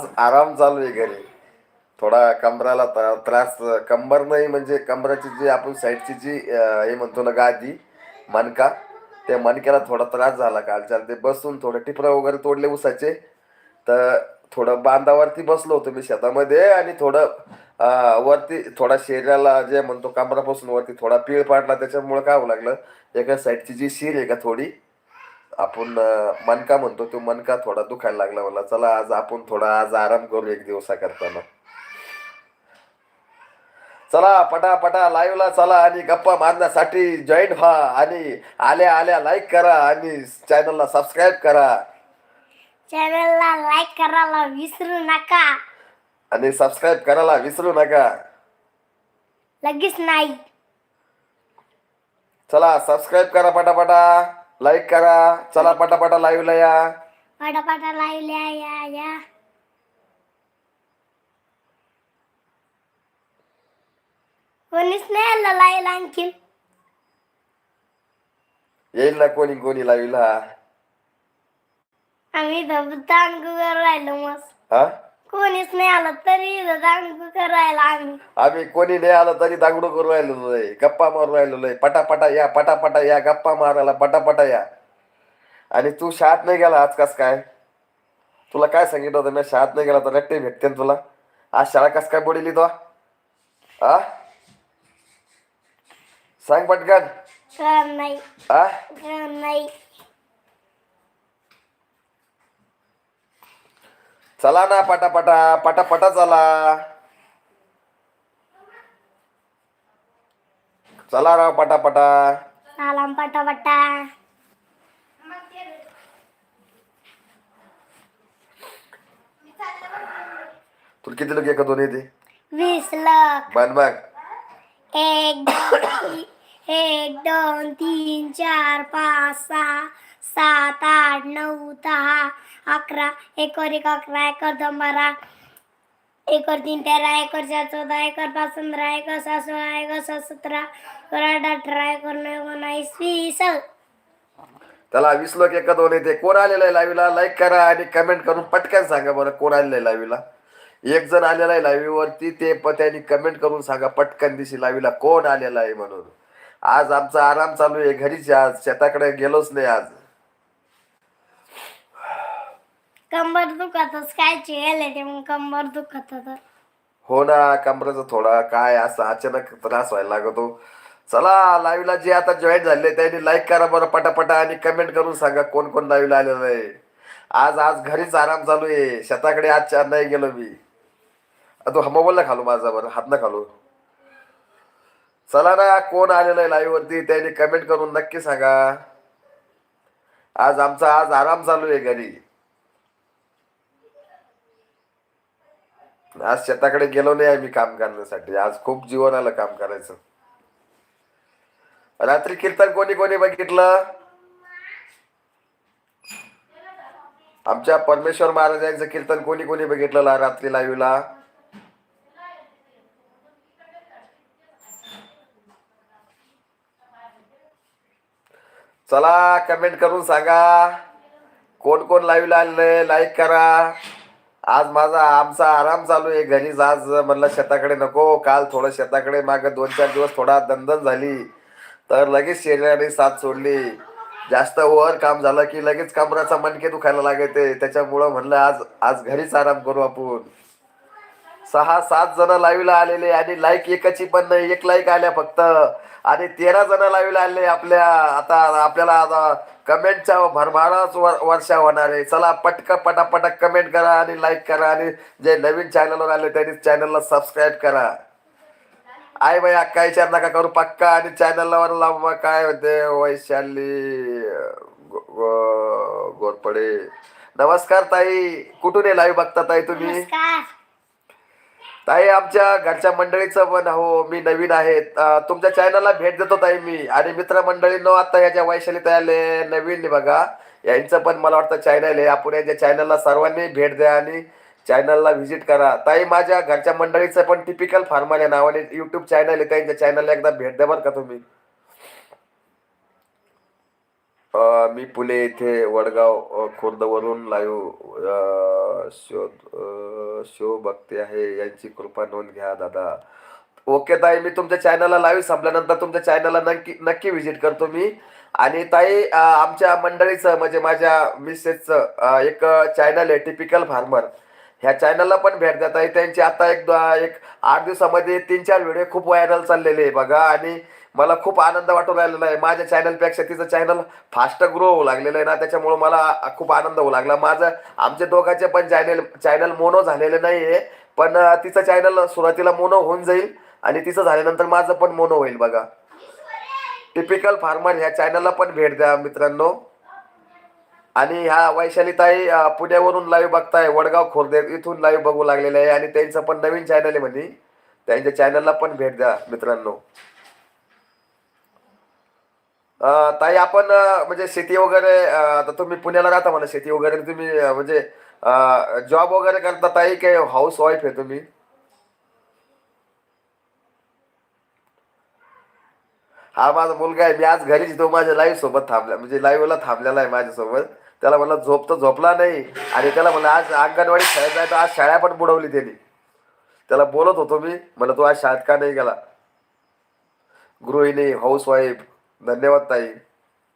आज आराम चालू आहे घरी. थोडा कंबराला त्रास कंबर नाही म्हणजे कंबराची जी आपण साईडची जी हे म्हणतो ना गादी मणका त्या मणक्याला थोडा त्रास झाला कालच्या. ते बसून थोडं टिपरा वगैरे तोडले उसाचे. तर थोडं बांधावरती बसलो होतो मी शेतामध्ये आणि थोडं वरती थोडा शरीराला जे म्हणतो कमरापासून वरती थोडा पीळ पाडला. त्याच्यामुळे काय होऊ लागलं? एका साईडची जी शिर आहे का थोडी आपण अं, मणका म्हणतो तो मणका थोडा दुखायला लागला मला. चला आज आपण थोडा आज आराम करू एक दिवसा करताना. चला पटा पटा लाईव्हला चला आणि गप्पा मारण्यासाठी जॉईन व्हा आणि आल्या आल्या लाईक करा आणि चॅनलला सबस्क्राईब करा. चॅनलला लाईक करायला विसरू नका. आणि सबस्क्राईब करायला विसरू नका. लगेच नाही. चला सबस्क्राईब करा पटापटा. लाईक करा. चला पटापटा लाईव्हला या. पटापटा लाईव्हला या या. कोणीच नाही आलं लाईव्हला आणखीन येईल ना कोणी कोणी लाईव्हला आम्ही दांडगू करायला मस्त. हा? कोणीच नाही आलं तरी दांडगू करायला आम्ही. आम्ही कोणी नाही आलं तरी दांगडू करू राहिलेलो आहे. गप्पा मारू राहिलेलो आहे. पटापटा या पटापटा या गप्पा मारायला पटापटा या. आणि तू शाळेत नाही गेला आज कस काय? तुला काय सांगितलं होतं? मी शाळेत नाही गेला तर रट्टे भेटते ना तुला. आज शाळा कस काय बुडली तो? आ? सांग पटकन. नाही. आ? नाही. चला ना पटापटा पटापटा चला. चला राव पटापटा. सालाम पटापटा. तुला किती लोक एका दोन येते वीस लाख बन बघ एक दोन ती- एक दोन तीन चार पाच सहा सात आठ नऊ दहा अकरा एकर एक अकरा एकर दोन बारा एकर तीन तेरा एकर चार चौदा एकर पाच पंधरा एकर सहा सोळा एकर सात सतरा एकर आठ अठरा एकर नऊ एकोणावीस वीस. त्याला वीस लोक एका दोन येते. कोण आलेला आहे लावीला लाईक करा आणि कमेंट करून पटकन सांगा बरं कोण आलेलं आहे लावीला एक जण आलेला आहे लाईव्ह वरती ते पत्याने त्यांनी कमेंट करून सांगा पटकन दिशी लावीला कोण आलेला आहे म्हणून. आज आमचा आराम चालू आहे घरीच आज. शेताकडे गेलोच नाही आज. कंबर दुखतच काय गेले ते मग कंबर दुखत होतं. हो ना कमरेचा थोडा काय असं अचानक त्रास व्हायला लागतो. चला लाईव्हला जे आता जॉईन झाले त्यांनी लाईक करा बरं पटापटा आणि कमेंट करून सांगा कोण कोण लाईव्हला आलेलं आहे. आज आज घरीच आराम चालू आहे. शेताकडे आज चार नाही गेलो मी. आ, तू मोबाईलला खालू माझा बरं हात ना खालू. चला ना कोण आलेलं आहे लाईव्ह वरती त्यांनी कमेंट करून नक्की सांगा. आज आमचा आज आराम चालू आहे घरी. आज शेताकडे गेलो नाही आम्ही काम करण्यासाठी. आज खूप जीवन आलं काम करायचं. रात्री कीर्तन कोणी कोणी बघितलं? आमच्या परमेश्वर महाराजांचं कीर्तन कोणी कोणी बघितलं ला- रात्री लाईव्हला चला कमेंट करून सांगा. कोण कोण लाईव्हला आले लाईक करा. आज माझा आमचा आराम चालू आहे. घरीच आज म्हणलं शेताकडे नको. काल थोडं शेताकडे माग दोन चार दिवस थोडा दणदण झाली. तर लगेच शरीराने साथ सोडली. जास्त ओव्हर काम झालं की लगेच कमराचा मनके दुखायला लागायचे त्याच्यामुळं म्हणलं आज आज घरीच आराम करू आपण. सहा सात जण लाईव्हला आलेले आणि लाईक एकाची पण नाही. एक लाईक आल्या फक्त. आणि तेरा जण लाईव्हला आले आपल्या आता आपल्याला आता कमेंटच्या भरभराच वर वर्षा होणार आहे. चला पटक पटापटक कमेंट करा आणि लाईक करा आणि जे नवीन चॅनलवर आले त्यांनी चॅनलला सबस्क्राईब करा. आई बाई अक्का विचार नका करू पक्का आणि चॅनलला वर लावा काय होते? वैशाली गोरपडे. नमस्कार ताई कुठून आहे लाईव्ह बघता ताई तुम्ही? नमस्कार. ताई आमच्या घरच्या मंडळीचं पण हो मी नवीन आहे. तुमच्या चॅनलला भेट देतो ताई मी. आणि मित्रमंडळींनो आता याच्या वैशाली तयारले नवीन बघा यांचं पण मला वाटतं चॅनल आहे. आपण याच्या चॅनलला सर्वांनी भेट द्या आणि चॅनलला व्हिजिट करा. ताई माझ्या घरच्या मंडळीचं पण टिपिकल फार्मर या नावाने युट्यूब चॅनल आहे. त्यांच्या चॅनलला एकदा भेट द्या बरं का तुम्ही. मी पुणे येथे वडगाव खुर्दवरून लाईव्ह शो शो बघते आहे. यांची कृपा नोंद घ्या दादा. ओके ताई मी तुमच्या चॅनलला लाईव्ह संपल्यानंतर तुमच्या चॅनलला नक्की नक्की व्हिजिट करतो मी. आणि ताई आमच्या मंडळीचं म्हणजे माझ्या मिसेसचं एक चॅनल आहे टिपिकल फार्मर ह्या चॅनलला पण भेट द्या ताई. त्यांची आता एक एक आठ दिवसामध्ये तीन चार व्हिडिओ खूप व्हायरल चाललेले आहे बघा. आणि मला खूप आनंद वाटू राहिलेला आहे. माझ्या चॅनलपेक्षा तिचं चॅनल फास्ट ग्रो होऊ लागलेलं आहे ना. त्याच्यामुळं मला खूप आनंद होऊ लागला. माझं आमच्या दोघांचे पण चॅनल चॅनल मोनो झालेले नाही आहे पण तिचं चॅनल सुरुवातीला मोनो होऊन जाईल आणि तिचं झाल्यानंतर माझं पण मोनो होईल बघा. टिपिकल फार्मर ह्या चॅनलला पण भेट द्या मित्रांनो. आणि ह्या वैशालीताई पुण्यावरून लाईव्ह बघताय. वडगाव खोर्दे इथून लाईव्ह बघू लागलेले आहे. आणि त्यांचं पण नवीन चॅनल आहे म्हणे. त्यांच्या चॅनलला पण भेट द्या मित्रांनो. ताई आपण म्हणजे शेती वगैरे आता तुम्ही पुण्याला राहता मला शेती वगैरे तुम्ही म्हणजे जॉब वगैरे करता ताई काय हाऊस वाईफ आहे तुम्ही? हा माझा मुलगा आहे. मी आज घरीच तो माझ्या लाईव्ह सोबत थांबला म्हणजे लाईव्हला थांबलेला आहे माझ्यासोबत. त्याला मला झोप तर झोपला नाही. आणि त्याला म्हणलं आज अंगणवाडी शाळेत जायचं. आज शाळा पण बुडवली त्यांनी. त्याला बोलत होतो मी. म्हणलं तू आज शाळेत का नाही गेला? गृहिणी हाऊस वाईफ धन्यवाद ताई.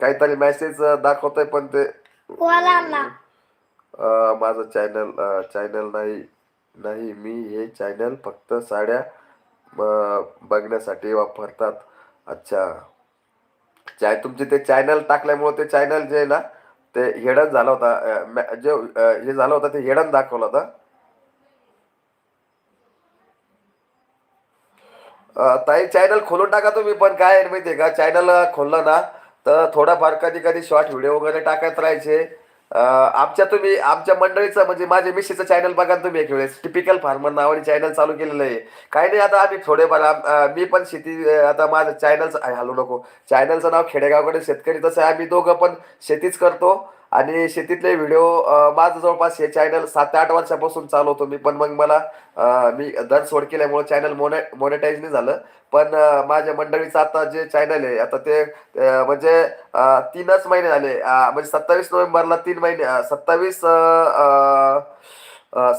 काहीतरी मेसेज दाखवतोय पण ते माझं चॅनल चॅनल नाही नाही मी हे चॅनल फक्त साड्या बघण्यासाठी वापरतात. अच्छा. चाय तुमचे ते चॅनल टाकल्यामुळे ते चॅनल जे आहे ना ते हेडन झाला होता. जे हे झालं होतं ते हेडन दाखवलं होतं. ताई चॅनल खोलून टाका तुम्ही पण काय आहे का? चॅनल खोललं ना तर थोडाफार कधी कधी शॉर्ट व्हिडिओ वगैरे टाकत राहायचे. आमच्या तुम्ही आमच्या मंडळीचं म्हणजे माझ्या मिशीचं चॅनल बघा तुम्ही एक वेळेस. टिपिकल फार्मर नावाने चॅनल चालू केलेलं आहे. काही नाही आता आम्ही थोडेफार मी पण शेती आता माझं चॅनलचं हॅलो नको. चॅनलचं नाव खेडेगावकडे शेतकरी तसं आहे आम्ही दोघं पण शेतीच करतो. आणि शेतीतले व्हिडिओ माझं जवळपास हे चॅनल सात आठ वर्षापासून चालवतो मी. पण मग मला मी धन सोड केल्यामुळे चॅनल मोने मोनेटाईज नाही झालं. पण माझ्या मंडळीचं आता जे चॅनल आहे आता ते म्हणजे तीनच महिने झाले. म्हणजे सत्तावीस नोव्हेंबरला तीन महिने सत्तावीस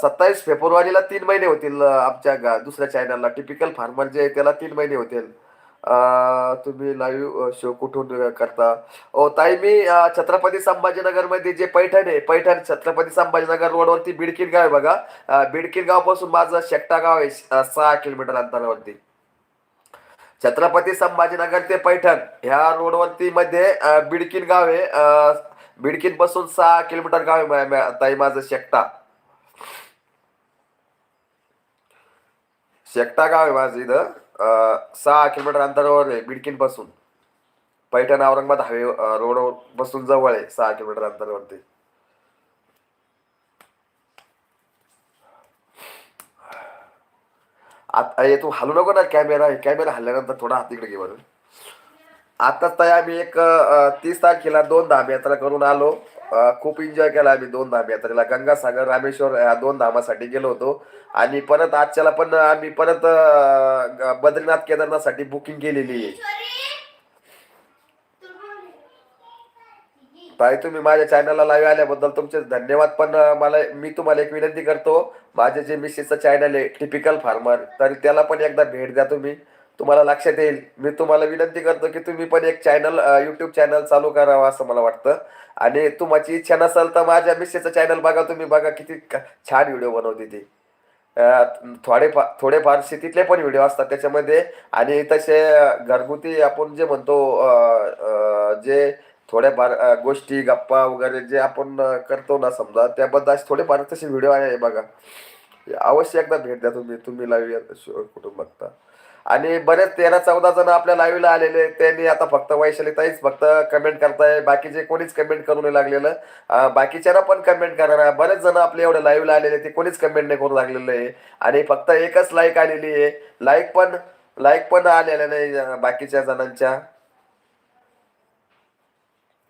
सत्तावीस फेब्रुवारीला तीन महिने होतील आमच्या दुसऱ्या चॅनलला टिपिकल फार्मर जे आहे त्याला तीन महिने होतील. तुम्ही लाईव्ह शो कुठून करता? ओ ताई मी छत्रपती संभाजीनगरमध्ये जे पैठण आहे पैठण छत्रपती संभाजीनगर रोडवरती बिडकीन गाव आहे बघा. अं, गावपासून माझं शेकटा गाव आहे सहा किलोमीटर अंतरावरती. छत्रपती संभाजीनगर ते पैठण ह्या रोडवरती मध्ये बिडकिन बिडकीन गाव आहे. अं, बिडकीन पासून सहा किलोमीटर गाव आहे ताई माझं शेकटा. शेकटा गाव आहे माझं इथं. सहा किलोमीटर अंतरावर आहे बिडकीनपासून पैठण औरंगाबाद हायवे रोडवर बसून जवळ आहे सहा किलोमीटर अंतरावरती. आता तू हलू नको ना कॅमेरा कॅमेरा हल्ल्यानंतर थोडा हात तिकडे घे बरं. आताच ताई आम्ही एक तीस तारखेला दोन धाम यात्रा करून आलो. खूप एन्जॉय केला आम्ही दोन धाम यात्रेला. गंगासागर रामेश्वर या दोन धामासाठी गेलो होतो. आणि परत आजच्याला पण आम्ही परत बद्रीनाथ केदारनाथसाठी बुकिंग केलेली आहे. ताई तुम्ही माझ्या चॅनलला लाईव्ह आल्याबद्दल तुमचे धन्यवाद. पण मला मी तुम्हाला एक विनंती करतो माझे जे मिसेसचं चॅनल आहे टिपिकल फार्मर तर त्याला पण एकदा भेट द्या तुम्ही. तुम्हाला लक्षात येईल. मी तुम्हाला विनंती करतो की तुम्ही पण एक चॅनल यूट्यूब चॅनल चालू करावं असं मला वाटतं. आणि तुमची इच्छा नसेल तर माझ्या मिसेसचं चॅनल बघा तुम्ही बघा किती छान व्हिडिओ बनवते ती. थोडेफार थोडेफार शेतीतले पण व्हिडिओ असतात त्याच्यामध्ये. आणि तसे घरगुती आपण जे म्हणतो जे थोड्याफार गोष्टी गप्पा वगैरे जे आपण करतो ना समजा त्याबद्दल असे थोडेफार तसे व्हिडिओ आहे बघा. अवश्य एकदा भेट द्या तुम्ही तुम्ही लाईव्ह कुठून बघता. आणि बरेच तेरा चौदा जण आपल्या लाईव्हला आलेले त्यांनी आता फक्त वैशालीताईच फक्त कमेंट करताय. बाकीचे कोणीच कमेंट करू नाही लागलेलं. बाकीच्यांना पण कमेंट करा बरेच जण आपले एवढे लाईव्हला आलेले ते कोणीच कमेंट नाही करू लागलेलं आहे. आणि फक्त एकच लाईक आलेली आहे. लाईक पण लाईक पण आलेल्या नाही बाकीच्या जणांच्या.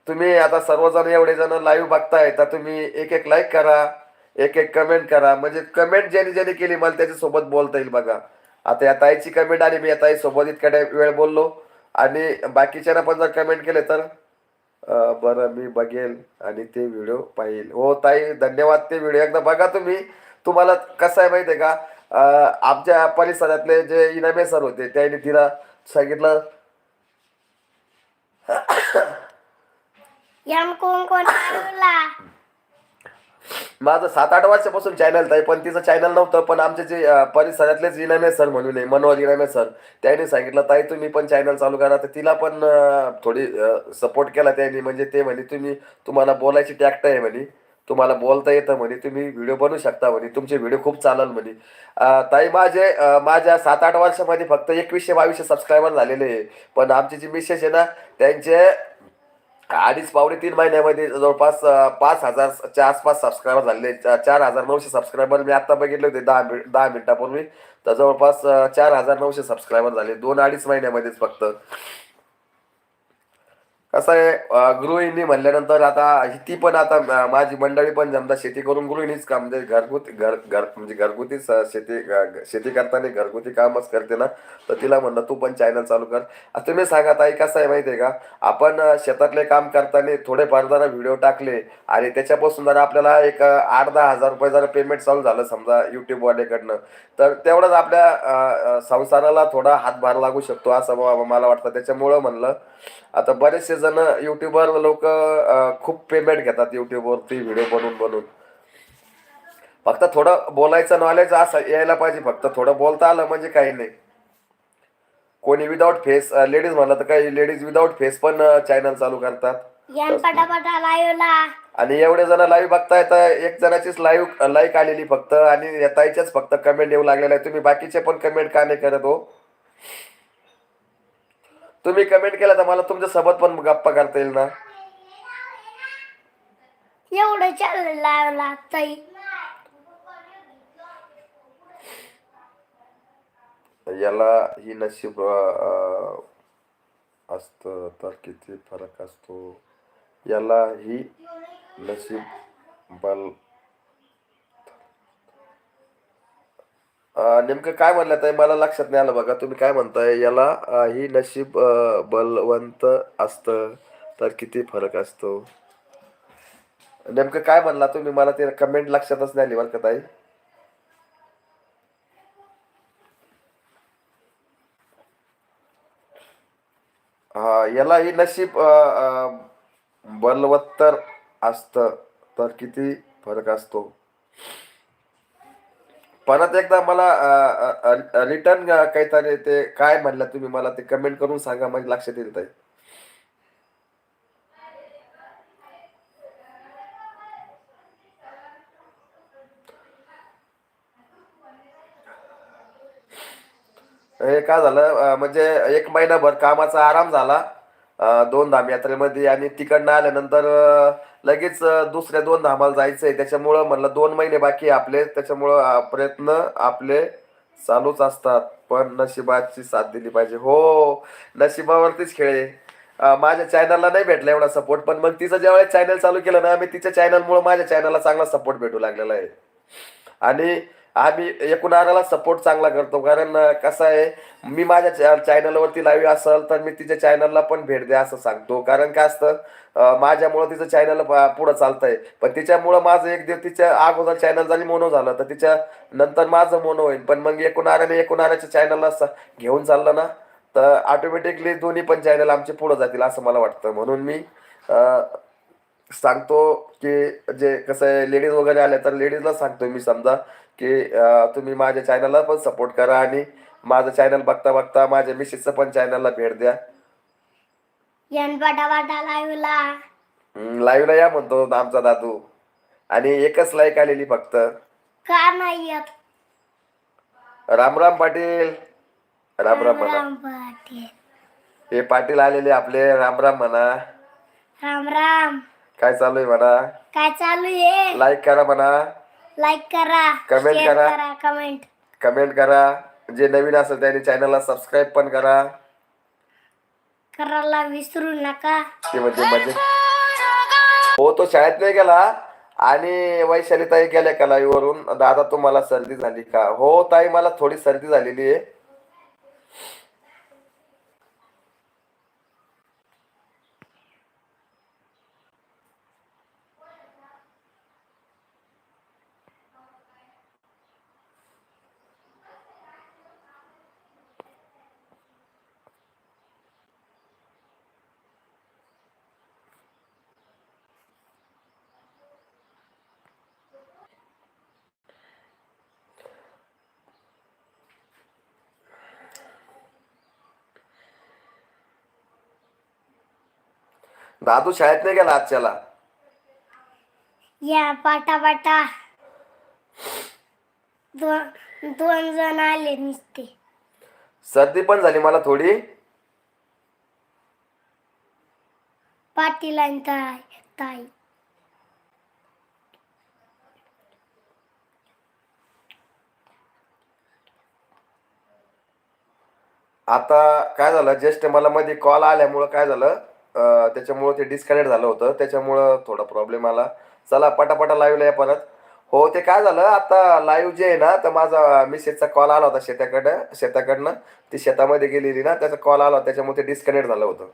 तुम्ही आता सर्वजण एवढे जण लाईव्ह बघताय तर तुम्ही एक एक लाईक करा. एक एक कमेंट करा. म्हणजे कमेंट ज्याने ज्याने केली मला त्याच्यासोबत बोलता येईल बघा. आता या ताईची कमेंट आली मी या ताई सोबत इतक्या वेळ बोललो. आणि बाकीच्यांना पण जर कमेंट केले तर बरं मी बघेल आणि ते व्हिडिओ पाहिल. हो ताई धन्यवाद ते व्हिडिओ एकदा बघा तुम्ही. तुम्हाला कसं आहे माहिती आहे का आमच्या परिसरातले जे इनामे सर होते त्यांनी तिला सांगितलं. कोण कोण माझं सात आठ वर्षापासून चॅनल आहे पण तिचं चॅनल नव्हतं पण आमचे जे परिसरातलेच इनामे सर म्हणून आहे मनोहर इनामे सर त्याने सांगितलं ताई तुम्ही पण चॅनल चालू करा. तर तिला पण थोडी सपोर्ट केला त्यांनी. म्हणजे ते म्हणे तुम्ही तुम्हाला बोलायची टॅक्ट आहे म्हणे. तुम्हाला बोलता येतं म्हणे. तुम्ही व्हिडिओ बनवू शकता म्हणे. तुमचे व्हिडिओ खूप चालल म्हणे. ताई माझे माझ्या सात आठ वर्षामध्ये फक्त एकवीसशे बावीसशे सबस्क्रायबर झालेले आहे. पण आमचे जे मिसेस आहे ना त्यांचे अडीच पावणे तीन महिन्यामध्ये जवळपास पाच हजारच्या आसपास सबस्क्रायबर झाले चार हजार नऊशे सबस्क्रायबर मी आता बघितले होते दहा मिनिट दहा मिनिटापूर्वी. तर जवळपास चार हजार नऊशे सबस्क्रायबर झाले. दोन अडीच महिन्यामध्येच फक्त. कसं आहे गृहिणी म्हणल्यानंतर आता ती पण आता माझी मंडळी पण जमता शेती करून गृहिणीच काम म्हणजे घरगुती घर घर म्हणजे घरगुतीच शेती शेती करताना घरगुती कामच करते ना तर तिला म्हणलं तू पण चॅनल चालू कर. आता तुम्ही सांगा ताई कसं आहे माहिती आहे का? आपण शेतातले काम करताना थोडेफार जरा व्हिडिओ टाकले आणि त्याच्यापासून जरा आपल्याला एक आठ दहा हजार रुपये जरा पेमेंट चालू झालं समजा युट्यूबवाल्याकडनं तर तेवढंच आपल्या संसाराला थोडा हातभार लागू शकतो असं मला वाटतं. त्याच्यामुळं म्हणलं आता बरेचसे जण युट्यूबर लोक खूप पेमेंट घेतात युट्यूबवरती व्हिडिओ बनवून बनवून. फक्त थोडं बोलायचं नॉलेज असं यायला पाहिजे फक्त थोडं बोलता आलं म्हणजे काही नाही. कोणी विदाऊट फेस लेडीज म्हणलं तर काही लेडीज विदाऊट फेस पण चॅनल चालू करतात. आणि एवढे जण लाईव्ह बघताय तर एक जणाचीच लाईव्ह लाईक आलेली फक्त आणि ताईच्याच फक्त कमेंट येऊ लागलेल्या आहे तुम्ही बाकीचे पण कमेंट का नाही करत हो? तुम्ही कमेंट केला तर मला तुमच्यासोबत पण गप्पा करता येईल ना. एवढं ताई. याला ही नशीब असतं तर किती फरक असतो. याला ही नशीब बल नेमकं काय म्हणलं ताई? मला लक्षात नाही आलं बघा. तुम्ही काय म्हणताय? याला ही नशीब बलवंत असतं तर किती फरक असतो? नेमकं काय म्हणला तुम्ही? मला ते कमेंट लक्षातच नाही आली बरं का ताई. हा याला ही नशीब बलवत्तर असतं तर किती फरक असतो? परत एकदा मला रिटर्न काहीतरी ते काय म्हणलं तुम्ही मला ते कमेंट करून सांगा म्हणजे लक्षात येईल ताई. हे काय झालं? म्हणजे एक महिनाभर कामाचा आराम झाला दोन धाम यात्रेमध्ये आणि तिकडनं आल्यानंतर लगेच दुसऱ्या दोन धामाला जायचं आहे त्याच्यामुळं म्हणलं दोन महिने बाकी आपले. त्याच्यामुळं प्रयत्न आपले चालूच असतात. पण नशिबाची साथ दिली पाहिजे. हो नशिबावरतीच खेळ माझ्या चॅनलला नाही भेटला एवढा सपोर्ट पण मग तिचं ज्यावेळेस चॅनल चालू केलं ना मी तिच्या चॅनलमुळे माझ्या चॅनलला चांगला सपोर्ट भेटू लागलेला आहे. आणि आम्ही एकूणाराला सपोर्ट चांगला करतो. कारण कसं आहे मी माझ्या चॅनलवरती लाईव्ह असेल तर मी तिच्या चॅनलला पण भेट द्या असं सांगतो. कारण काय असतं माझ्यामुळं तिचं चॅनल पुढं चालतंय. पण तिच्यामुळं माझं एक दिवस तिच्या अगोदर चॅनल झाली मोनो झालं तर तिच्या नंतर माझं मोनो होईल. पण मग एकूणाऱ्याने एकूणाऱ्याच्या चॅनलला घेऊन चाललं ना तर ऑटोमॅटिकली दोन्ही पण चॅनल आमचे पुढं जातील असं मला वाटतं. म्हणून मी अं, सांगतो की जे कसं आहे लेडीज वगैरे आल्या तर लेडीजला सांगतो मी समजा की तुम्ही माझ्या चॅनलला पण सपोर्ट करा आणि माझं चॅनल बघता बघता माझ्या मिसेसचं पण चॅनलला भेट द्या. लाईव्हला या म्हणतो आमचा दादू. आणि एकच लाईक आलेली फक्त. का नाही येत? राम राम पाटील. राम राम म्हणा. हे पाटील आलेले आपले राम राम म्हणा. राम राम. काय चालू आहे म्हणा? काय चालू आहे लाईक करा म्हणा. लाईक करा Comment share करा. कमेंट कमेंट करा. जे नवीन असेल त्यांनी चॅनलला सबस्क्राईब पण करा. करायला विसरू नका. ते म्हणजे मजे हो तो शाळेत नाही गेला. आणि वैशाली ताई गेल्या का live वरून दादा तुम्हाला सर्दी झाली का? हो ताई मला थोडी सर्दी झालेली आहे. दादू शाळेत नाही गेला आजच्याला? या पाटा दोन दोन जण आले नुसते. सर्दी पण झाली मला थोडी. पाटील आणि ताई ताई. आता काय झालं? जस्ट मला मध्ये कॉल आल्यामुळं काय झालं? त्याच्यामुळं ते डिस्कनेक्ट झालं होतं. त्याच्यामुळं थोडा प्रॉब्लेम आला. चला पटापटा लाईव्हला या परत. हो ते काय झालं? आता लाईव्ह जे आहे ना तर माझा मिसेजचा कॉल आला होता शेताकडं शेताकडनं. ती शेतामध्ये गेलेली ना त्याचा कॉल आला होता. त्याच्यामुळे ते डिस्कनेक्ट झालं होतं.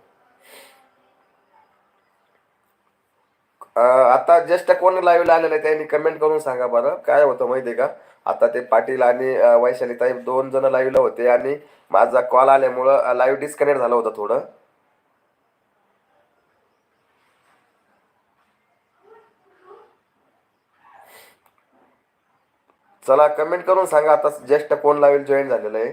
आता जस्ट कोण लाईव्हला आलेलं आहे त्यांनी कमेंट करून सांगा बरं. काय होतं माहिती आहे का? आता ते पाटील आणि वैशाली ताई दोन जण लाईव्हला होते आणि माझा कॉल आल्यामुळं लाईव्ह डिस्कनेक्ट झालं होतं थोडं. चला कमेंट करून सांगा आता ज्येष्ठ कोण लावेल जॉईन झालेलं आहे.